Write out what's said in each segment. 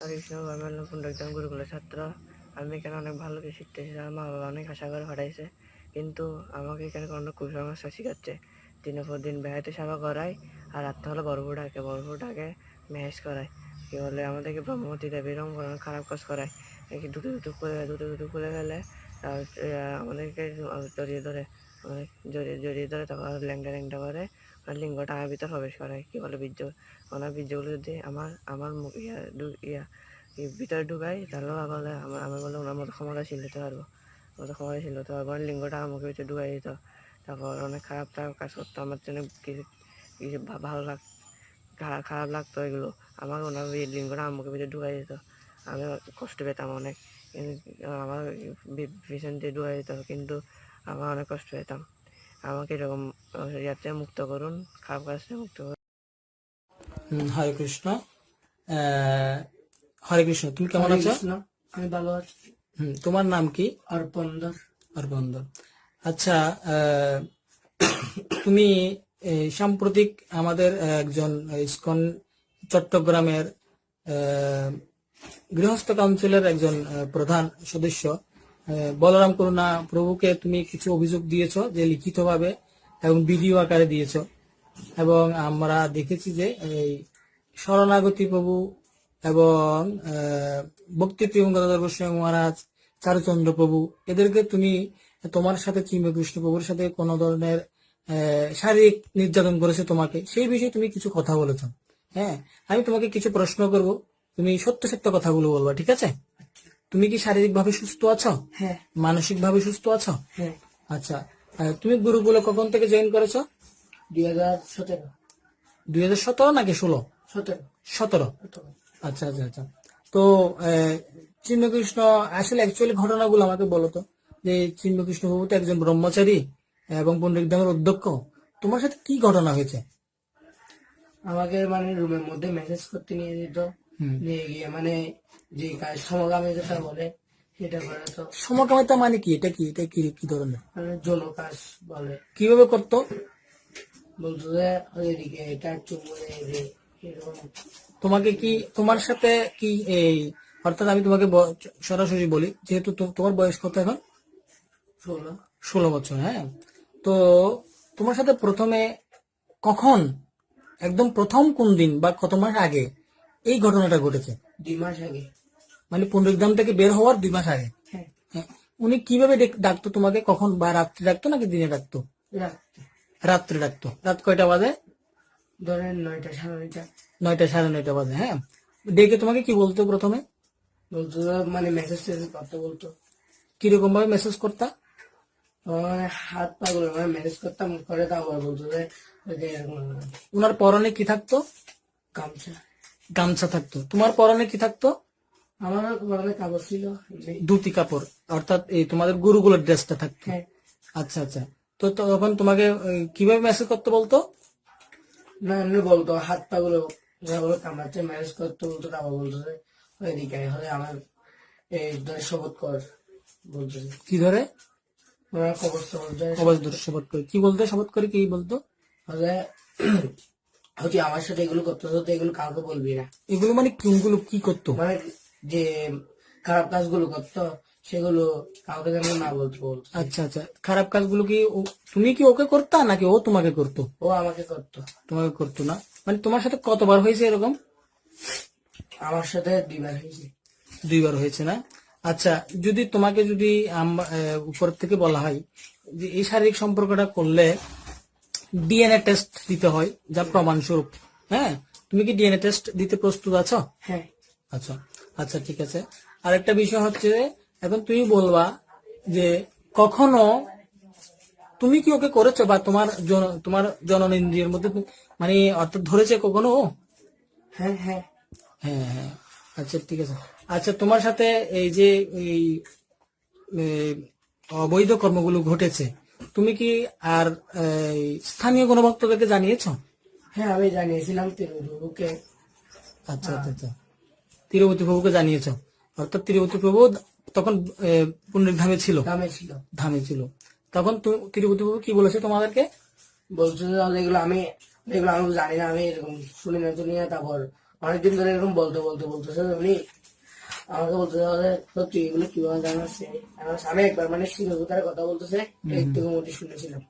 আমি পুনরুদ্ধাম গুরুকুলের ছাত্র। আমি এখানে অনেক ভালো কিছু শিখতে এসেছি আমার মা বাবা অনেক আশা করে পাঠাইছে। কিন্তু আমাকে এখানে কোনো কুসংস্কার শিখাচ্ছে। দিনের পর দিন বেড়াতে সেবা করায় আর রাত্রে হলে বরফ ডাকে বরফ ডাকে মেহেজ করায়। কি বলে, আমাদেরকে ব্রহ্মবতী দেবী, এরকম কোনো খারাপ কাজ করায়। নাকি দুটো দুটো করে দুটো দুটো করে ফেলে আমাদেরকে জড়িয়ে ধরে জড়িয়ে জড়িয়ে ধরে তারপর ল্যাংটা ল্যাংটা করে লিঙ্গটা আমার ভিতর প্রবেশ করে কি বলে বীর্য? ওনার বীর্যগুলো যদি আমার আমার ইয়া ইয়া ভিতরে ঢুকাই, তাহলে বলে, আমার আমার বলে ওনার মতো ক্ষমতাশীল হতে পারব। মতো ক্ষমতাশীল হতে পারব। লিঙ্গটা মুখের ভিতরে ঢুকাই দিত। তারপর অনেক খারাপ খারাপ কাজ করতো। আমার জন্য কিছু কিছু ভালো লাগ খারাপ খারাপ লাগতো এগুলো। আমার ওনার লিঙ্গটা মুখের ভিতরে ঢুকাই দিত। আমি কষ্ট পেতাম অনেক। আমার দিয়ে ঢুকাই দিত। কিন্তু আমার অনেক কষ্ট পেতাম। আমাকে এরকম ইয়াতে মুক্ত করুন খারাপ কাজ থেকে মুক্ত করুন। হরে কৃষ্ণ। আহ, হরে কৃষ্ণ তুমি কেমন আছো? আমি ভালো আছি। তোমার নাম কি? অর্পণদর। অরবিন্দ আচ্ছা আহ, তুমি এই, সাম্প্রতিক আমাদের একজন ইস্কন চট্টগ্রামের আহ, গৃহস্থ কাউন্সিলের একজন প্রধান সদস্য। আহ, বলরাম করুণা প্রভুকে তুমি কিছু অভিযোগ দিয়েছ যে লিখিতভাবে এবং ভিডিও আকারে দিয়েছ। এবং আমরা দেখেছি যে এই শরণাগতি প্রভু এবং আহ, ভক্তি গোস্বামী মহারাজ চারুচন্দ্র প্রভু এদেরকে তুমি তোমার সাথে চিন্ময় কৃষ্ণ প্রভুর সাথে কোন ধরনের শারীরিক নির্যাতন করেছে তোমাকে সেই বিষয়ে তুমি কিছু কথা বলেছ। হ্যাঁ আমি তোমাকে কিছু প্রশ্ন করব। তুমি সত্য সত্য কথাগুলো বলবা ঠিক আছে? তুমি কি শারীরিক ভাবে সুস্থ আছো? হ্যাঁ। মানসিক ভাবে সুস্থ আছো? হ্যাঁ। আচ্ছা তুমি গুরুগুলো কখন থেকে জয়েন করেছ? দুই হাজার সতেরো। দুই হাজার সতেরো নাকি ষোলো? সতেরো। সতেরো। আচ্ছা আচ্ছা আচ্ছা। তো চিন্মকৃষ্ণ আসলে অ্যাকচুয়ালি ঘটনাগুলো আমাকে বলো তো যে চিন্মকৃষ্ণ বাবু তো একজন ব্রহ্মচারী এবং পণ্ডিত ধামের অধ্যক্ষ। তোমার সাথে কি ঘটনা হয়েছে? আমাকে মানে রুমের মধ্যে মেসেজ করতে নিয়ে যেত। নিয়ে গিয়ে মানে যে কাজ সমগামী যেটা বলে করে তো। সমকামিতা মানে কি? এটা কি? এটা কি কি ধরনের? মানে যৌন কাজ বলে। কীভাবে করতো? বলতো যে এদিকে এটা চুমু এরকম। তোমাকে কি তোমার সাথে কি এই অর্থাৎ আমি তোমাকে সরাসরি বলি যেহেতু তোমার বয়স কত এখন? ষোলো। ষোলো বছর হ্যাঁ? তো তোমার সাথে প্রথমে কখন একদম প্রথম কোন দিন বা কত মাস আগে এই ঘটনাটা ঘটেছে? দুই মাস আগে। মানে পুনরুদ্ধাম থেকে বের হওয়ার দুই মাস আগে। হ্যাঁ। হ্যাঁ। উনি কীভাবে ডেক- ডাকতো তোমাকে? কখন? বা রাত্রে ডাকতো নাকি দিনে ডাকতো? রাত্রে। ডাকতো। রাত কয়টা বাজে? ধরেন নয়টা সাড়ে নয়টা। নয়টা সাড়ে নয়টা বাজে হ্যাঁ। ডেকে তোমাকে কি বলতো প্রথমে? বলতো মানে মেসেজ টেসেজ করতে বলতো। কীরকম ভাবে মেসেজ করতা হাত পা গুলো মানে ম্যানেজ করতাম করে তারপর বলতো যে এরকম পরনে কি থাকতো? গামছা। গামছা থাকতো। তোমার পরনে কি থাকতো? আমার কাগজ ছিল ধুতি কাপড় অর্থাৎ এই তোমাদের গুরুগুলোর ড্রেসটা থাকতো। হ্যাঁ। আচ্ছা আচ্ছা। তো তখন তোমাকে কীভাবে মেসেজ করতে বলতো? না এমনি বলতো হাত পা গুলো যেগুলো কামড়াচ্ছে ম্যানেজ করতে বলতো তারপর বলতো ওইদিকে হলে আমার এই ধরে শপথ কর বলতো কি ধরে? ধরে শপথ করে। কি বলতো শপথ করে কি বলতো? হলে হচ্ছে আমার সাথে এগুলো করতে হতো এগুলো কাউকে বলবি না। এগুলো মানে কোনগুলো কি করতো? মানে যে খারাপ কাজগুলো করতো সেগুলো কাউকে যেন না বলতে আচ্ছা আচ্ছা। খারাপ কাজগুলো কি তুমি কি ওকে করতা নাকি ও তোমাকে করতো? ও আমাকে করতো। তোমাকে করতো না। মানে তোমার সাথে কতবার হয়েছে এরকম? আমার সাথে দুইবার হয়েছে। দুইবার হয়েছে না? আচ্ছা যদি তোমাকে যদি উপর থেকে বলা হয় যে এই শারীরিক সম্পর্কটা করলে ডিএনএ টেস্ট দিতে হয় যা প্রমাণ স্বরূপ হ্যাঁ? তুমি কি ডিএনএ টেস্ট দিতে প্রস্তুত আছো? হ্যাঁ। আচ্ছা। আচ্ছা ঠিক আছে। আরেকটা বিষয় হচ্ছে এখন তুমি বলবা যে কখনো তুমি কি ওকে করেছ বা তোমার তোমার জননেন্দ্রিয়ের মধ্যে মানে অর্থাৎ ধরেছে কখনো হ্যাঁ হ্যাঁ। হ্যাঁ হ্যাঁ। আচ্ছা ঠিক আছে। আচ্ছা তোমার সাথে এই যে এই অবৈধ কর্মগুলো ঘটেছে তুমি কি আর এই, স্থানীয় কোনো ভক্তদেরকে জানিয়েছো? হ্যাঁ আমি জানিয়েছিলাম ওকে আচ্ছা আচ্ছা আচ্ছা। তিরুপতি প্রভুকে জানিয়েছো। অর্থাৎ তিরুপতি প্রভু তখন পুণ্যের ধামে ছিল। ধামে ছিল। তখন তিরুপতি প্রভু কি বলেছে তোমাদেরকে? বলছো যে এগুলো আমি এগুলো আমি জানি না আমি এরকম শুনি না শুনি না তারপর অনেকদিন ধরে এরকম বলতে বলতে বলতেছে উনি। আমাকে বলতেছে যে, সত্যি এগুলো কীভাবে জানাচ্ছে আমি একবার মানে শিরোধার কথা বলতেছে একটু মধ্যে শুনেছিলাম।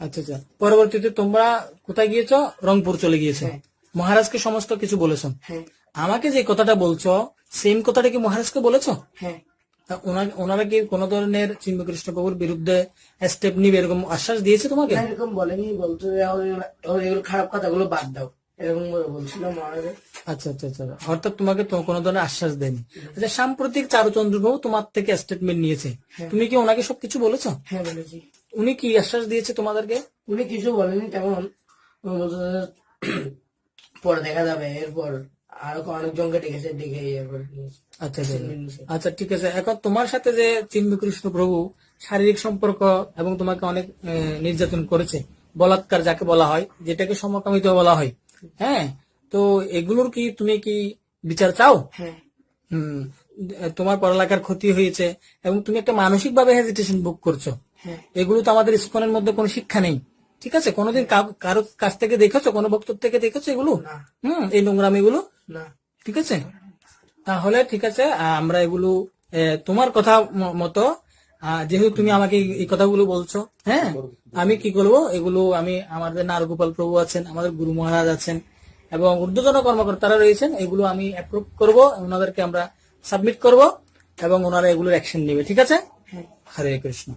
আচ্ছা আচ্ছা। পরবর্তীতে তোমরা কোথায় গিয়েছো? রংপুর চলে গিয়েছো। হ্যাঁ। মহারাজকে সমস্ত কিছু বলেছ। হ্যাঁ। আমাকে যে কথাটা বলছো সেম কথাটা কি মহারাজকে বলেছ? হ্যাঁ। তা ওনা- ওনারা কি কোন ধরনের চিন্মকৃষ্ণ প্রভুর বিরুদ্ধে স্টেপ নিবে এরকম আশ্বাস দিয়েছে তোমাকে? এরকম বলেনি বলতো যে, "ওর- ওর এগুলো খারাপ কথাগুলো বাদ দাও এরকম বলছিল মহারাজ। আচ্ছা আচ্ছা আচ্ছা অর্থাৎ তোমাকে কোনো ধরনের আশ্বাস দেয়নি। আচ্ছা সাম্প্রতিক চারুচন্দ্র তোমার থেকে স্টেটমেন্ট নিয়েছে। তুমি কি ওনাকে সবকিছু বলেছ? হ্যাঁ বলেছি। উনি কি আশ্বাস দিয়েছে তোমাদেরকে? উনি কিছু বলেনি তেমন। পরে দেখা যাবে এরপর আরও অনেকজনকে ডেকেছে ডেকে আচ্ছা আচ্ছা। আচ্ছা ঠিক আছে। এখন তোমার সাথে যে চিন্মকৃষ্ণ প্রভু শারীরিক সম্পর্ক এবং তোমাকে অনেক নির্যাতন করেছে বলাৎকার যাকে বলা হয় যেটাকে সমকামিত বলা হয় হ্যাঁ? তো এগুলোর কি তুমি কি বিচার চাও? হ্যাঁ। হুম তোমার পড়ালেখার ক্ষতি হয়েছে এবং তুমি একটা মানসিক ভাবে হেজিটেশন বুক করছ। হ্যাঁ। এগুলো তো আমাদের স্কুলের মধ্যে কোনো শিক্ষা নেই। ঠিক আছে? কোনোদিন কারও কাছ থেকে দেখেছ? কোনো বক্তব্য থেকে দেখেছ এগুলো? হম এই নোংরামি গুলো না। ঠিক আছে? তাহলে ঠিক আছে আমরা এগুলো তোমার কথা মতো যেহেতু তুমি আমাকে এই- কথাগুলো বলছো হ্যাঁ? আমি কি করব? এগুলো আমি আমাদের নারগোপাল প্রভু আছেন, আমাদের গুরু মহারাজ আছেন, এবং ঊর্ধ্বতন কর্মকর্তারা রয়েছেন, এগুলো আমি অ্যাপ্রুভ করব, ওনাদেরকে আমরা সাবমিট করব, এবং ওনারা এগুলোর অ্যাকশন নেবে, ঠিক আছে? হরে কৃষ্ণ।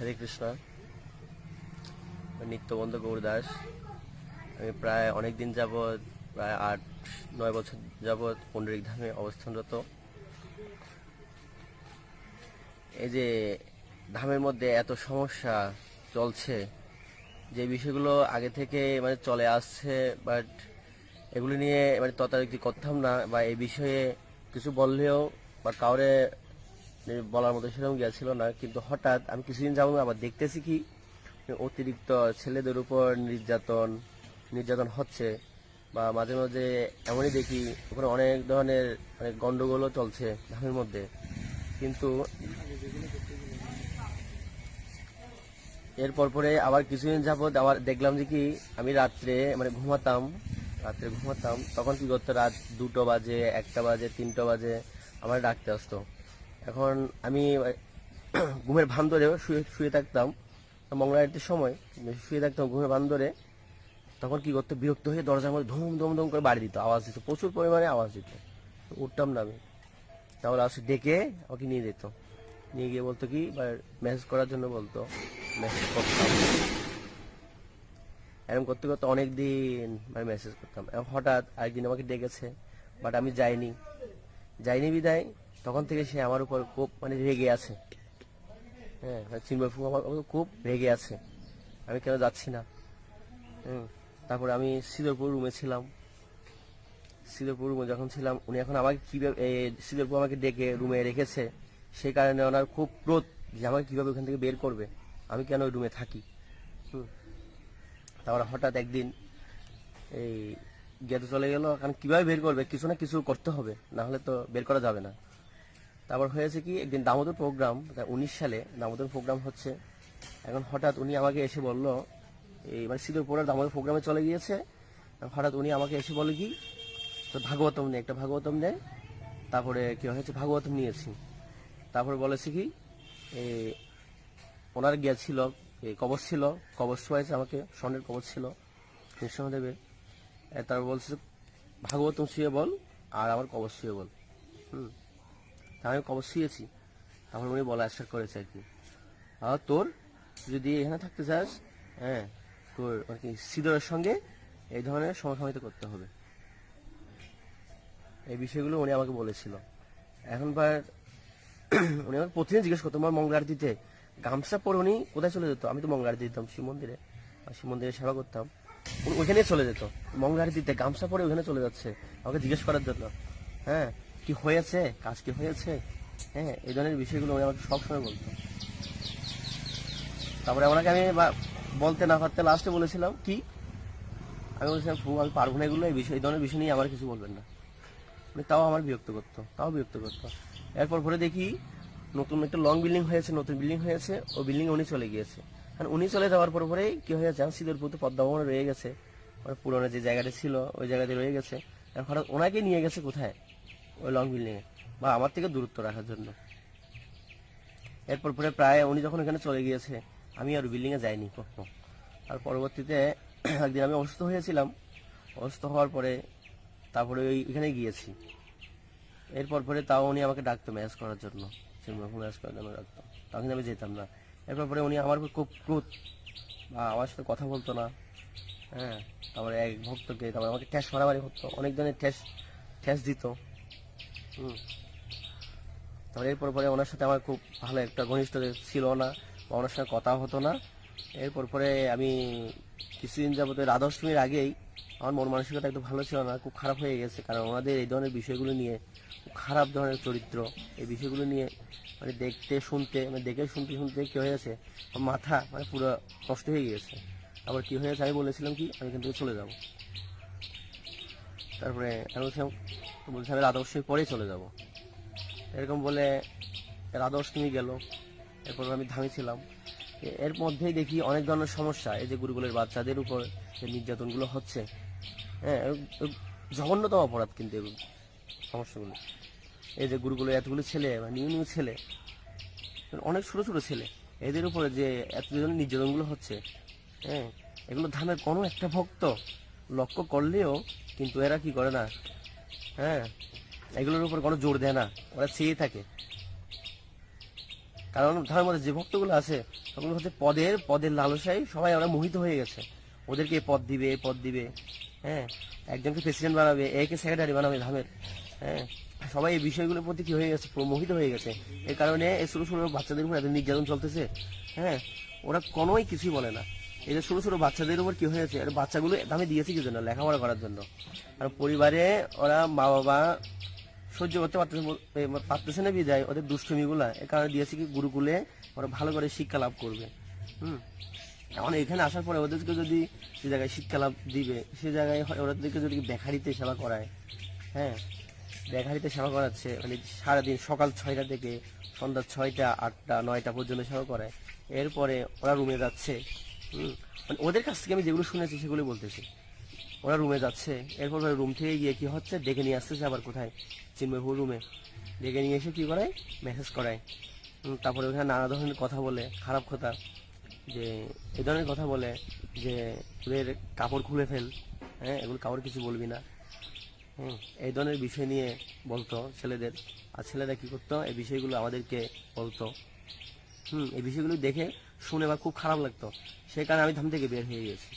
হরে কৃষ্ণ। নিত্যবন্ধ গৌরদাস আমি প্রায় অনেক দিন যাবৎ, প্রায় আট, নয় বছর যাবৎ পণ্ডরিক ধামে অবস্থানরত। এই যে ধামের মধ্যে এত সমস্যা চলছে, যে বিষয়গুলো আগে থেকে মানে চলে আসছে বাট এগুলো নিয়ে মানে তদারকি করতাম না, বা এই বিষয়ে কিছু বললেও বা কাউরে বলার মতো সেরকম গিয়েছিল না। কিন্তু হঠাৎ আমি কিছুদিন যাব আবার দেখতেছি কি, অতিরিক্ত ছেলেদের উপর নির্যাতন নির্যাতন হচ্ছে বা মাঝে মাঝে এমনই দেখি ওখানে অনেক ধরনের মানে গন্ডগোলও চলছে ধামের মধ্যে। কিন্তু এরপর পরে আবার কিছুদিন যাবত আবার দেখলাম যে কি আমি রাত্রে মানে ঘুমাতাম, রাত্রে ঘুমাতাম, তখন কি করতো? রাত দুটো বাজে, একটা বাজে, তিনটা বাজে, আমার ডাকতে আসতো। এখন আমি ঘুমের ভান ধরে শুয়ে শুয়ে থাকতাম। মঙ্গলারতির সময়, শুয়ে থাকতাম ঘুমের ভান ধরে। তখন কি করতো, বিরক্ত হয়ে দরজার মধ্যে ধুম ধুম ধুম করে বাড়ি দিত। আওয়াজ দিত, প্রচুর পরিমাণে আওয়াজ দিত। উঠতাম না আমি। তারপর আসে ডেকে আমাকে নিয়ে যেত। নিয়ে গিয়ে বলতো কি মেসেজ করার জন্য বলতো মেসেজ করতাম। এরকম করতে করতে অনেক দিন মানে মেসেজ করতাম হঠাৎ আরেকদিন আমাকে ডেকেছে বাট আমি যাইনি। যাইনি বিদায়, তখন থেকে সে আমার উপর খুব মানে রেগে আছে। হ্যাঁ চিন্ময় ফুল আমার খুব রেগে আছে। আমি কেন যাচ্ছি না? হুম। তারপরে আমি সিদরপুর রুমে ছিলাম। সিদরপুর রুমে যখন ছিলাম উনি এখন আমাকে কীভাবে সিদরপুর আমাকে ডেকে রুমে রেখেছে। সেই কারণে ওনার খুব ক্রোধ যে আমাকে কীভাবে ওখান থেকে বের করবে আমি কেন ওই রুমে থাকি? হুম। তারপরে হঠাৎ একদিন এই গেতে চলে গেল কারণ কীভাবে বের করবে? কিছু না কিছু করতে হবে না হলে তো বের করা যাবে না। তারপর হয়েছে কি একদিন দামোদর প্রোগ্রাম উনিশ সালে দামোদর প্রোগ্রাম হচ্ছে এখন হঠাৎ উনি আমাকে এসে বলল এই মানে সিদ্ধপুরের দামোদর প্রোগ্রামে চলে গিয়েছে। হঠাৎ উনি আমাকে এসে বলে কি, তো ভাগবতম নেই একটা ভাগবতম নেয় তারপরে কি হয়েছে ভাগবতম নিয়েছি। তারপরে বলেছে কি ওনার গিয়েছিল কবচ ছিল, কবচ হয়েছে আমাকে, স্বর্ণের কবচ ছিল নৃসিংহদেবের তারপর বলছে, ভাগবতম শুয়ে বল, আর আমার কবচ শুয়ে বল। হুম, তা আমি কবচ শুয়েছি তারপর উনি বলা স্টার্ট করেছে আর কি। আর তোর যদি এখানে থাকতে চাস হ্যাঁ আর কি সিদরের সঙ্গে এই ধরনের সমসাময়িত করতে হবে। এই বিষয়গুলো উনি আমাকে বলেছিল। এখন বার উনি আমাকে প্রতিদিন জিজ্ঞেস করতো আমার মঙ্গল আরতিতে গামছা পরে উনি কোথায় চলে যেত? আমি তো মঙ্গল আরতি দিতাম শিব মন্দিরে শিব মন্দিরে সেবা করতাম। উনি ওইখানেই চলে যেত। মঙ্গল দিতে গামছা পরে ওখানে চলে যাচ্ছে। আমাকে জিজ্ঞেস করার জন্য হ্যাঁ কি হয়েছে? কাজ কি হয়েছে? হ্যাঁ এই ধরনের বিষয়গুলো উনি আমাকে সবসময় বলতো। তারপরে ওনাকে আমি বলতে না পারতে লাস্টে বলেছিলাম, কি? আমি বলেছিলাম ফু আমি পারব না এগুলো, এই বিষয়, এই ধরনের বিষয় নিয়ে আমার কিছু বলবেন না। উনি তাও আমার বিরক্ত করতো, তাও বিরক্ত করতো। এরপর পরে দেখি নতুন একটা লং বিল্ডিং হয়েছে, নতুন বিল্ডিং হয়েছে, ও বিল্ডিং উনি চলে গিয়েছে। আর উনি চলে যাওয়ার পর পরেই কি হয়েছে? সিদ্ধরপুর তো পদ্মা ভবন রয়ে গেছে। ওর পুরোনো যে জায়গাটা ছিল, ওই জায়গাতে রয়ে গেছে। এখন হঠাৎ ওনাকে নিয়ে গেছে কোথায়? ওই লং বিল্ডিংয়ে বা আমার থেকে দূরত্ব রাখার জন্য। এরপর পরে প্রায় উনি যখন এখানে চলে গিয়েছে আমি আর বিল্ডিং এ যাইনি কখনো। আর পরবর্তীতে একদিন আমি অসুস্থ হয়েছিলাম। অসুস্থ হওয়ার পরে তারপরে ওই এখানে গিয়েছি। এরপর পরে তাও উনি আমাকে ডাকতো ম্যাচ করার জন্য। ম্যাচ করার জন্য ডাকতো। তখন আমি যেতাম না। এরপর পরে উনি আমার খুব ক্রোধ বা আমার সাথে কথা বলতো না। হ্যাঁ তারপরে এক ভক্তকে, তারপরে আমাকে ঠ্যাস মারামারি করতো। অনেক ধরনের ঠ্যাস ঠ্যাস দিত। হুম। তারপরে এরপর পরে ওনার সাথে আমার খুব ভালো একটা ঘনিষ্ঠ ছিল না। ওনার সঙ্গে কথা হতো না। এরপর পরে আমি কিছুদিন যাবত রাধাষ্টমীর আগেই আমার মন মানসিকতা একটু ভালো ছিল না, খুব খারাপ হয়ে গেছে। কারণ ওনাদের এই ধরনের বিষয়গুলো নিয়ে খুব খারাপ ধরনের চরিত্র, এই বিষয়গুলো নিয়ে মানে দেখতে, শুনতে মানে দেখে শুনতে শুনতে কি হয়েছে আমার মাথা মানে পুরো নষ্ট হয়ে গিয়েছে। আবার কি হয়েছে আমি বলেছিলাম কি, আমি এখান থেকে চলে যাব। তারপরে আমি বলছিলাম বলছি আমি রাধা অষ্টমীর পরেই চলে যাব। এরকম বলে রাধা অষ্টমী গেল। এরপর আমি ধামিছিলাম। এর মধ্যেই দেখি অনেক ধরনের সমস্যা, এই যে গুরুকুলের বাচ্চাদের উপর যে নির্যাতনগুলো হচ্ছে। হ্যাঁ জঘন্যতম অপরাধ কিন্তু এগুলো, সমস্যাগুলো। এই যে গুরুকুলের এতগুলো ছেলে, বা নিউ নিউ ছেলে, অনেক ছোট ছোট ছেলে, এদের উপরে যে এত ধরনের নির্যাতনগুলো হচ্ছে হ্যাঁ এগুলো ধামের কোনো একটা ভক্ত লক্ষ্য করলেও কিন্তু এরা কি করে না হ্যাঁ এগুলোর উপর কোনো জোর দেয় না, ওরা চেয়ে থাকে। কারণ ধর্মের মধ্যে যে ভক্তগুলো আছে ওগুলো হচ্ছে পদের পদের লালসায় সবাই ওরা মোহিত হয়ে গেছে। ওদেরকে পদ দিবে এ পদ দিবে হ্যাঁ? একজনকে প্রেসিডেন্ট বানাবে, একে সেক্রেটারি বানাবে ধামের হ্যাঁ? সবাই এই বিষয়গুলোর প্রতি কি হয়ে গেছে? মোহিত হয়ে গেছে। এর কারণে এই ছোট ছোট বাচ্চাদের উপর এত নির্যাতন চলতেছে হ্যাঁ? ওরা কোনোই কিছুই বলে না। এই যে ছোট ছোট বাচ্চাদের উপর কি হয়েছে? আর বাচ্চাগুলো দামে দিয়েছে কি জন্য? লেখাপড়া করার জন্য। আর পরিবারে ওরা মা বাবা সহ্য করতে পারতেছে পারতেছে না বিদায়, ওদের দুষ্টমিগুলা। এ কারণে দিয়েছে কি গুরুকুলে ওরা ভালো করে শিক্ষা লাভ করবে। হুম? এখন এখানে আসার পরে ওদেরকে যদি সে জায়গায় শিক্ষা লাভ দিবে, সে জায়গায় ওদেরকে যদি বেকারিতে সেবা করায় হ্যাঁ? বেকারিতে সেবা করাচ্ছে মানে সারাদিন সকাল ছয়টা থেকে সন্ধ্যা ছয়টা, আটটা, নয়টা পর্যন্ত সেবা করায়। এরপরে ওরা রুমে যাচ্ছে। হুম? মানে ওদের কাছ থেকে আমি যেগুলো শুনেছি সেগুলো বলতেছি। ওরা রুমে যাচ্ছে। এরপর রুম থেকে গিয়ে কি হচ্ছে? ডেকে নিয়ে আসতেছে আবার কোথায়? চিন্ময়পুর রুমে ডেকে নিয়ে এসে কি করায় মেসেজ করায়। তারপরে ওখানে নানা ধরনের কথা বলে। খারাপ কথা। যে এই ধরনের কথা বলে যে ওদের কাপড় খুলে ফেল। হ্যাঁ এগুলো কাপড় কিছু বলবি না। হুম, এই ধরনের বিষয় নিয়ে বলতো ছেলেদের। আর ছেলেরা কি করতো? এই বিষয়গুলো আমাদেরকে বলতো। হুম, এই বিষয়গুলো দেখে শুনে বা খুব খারাপ লাগতো। সেই কারণে আমি ধাম থেকে বের হয়ে গেছি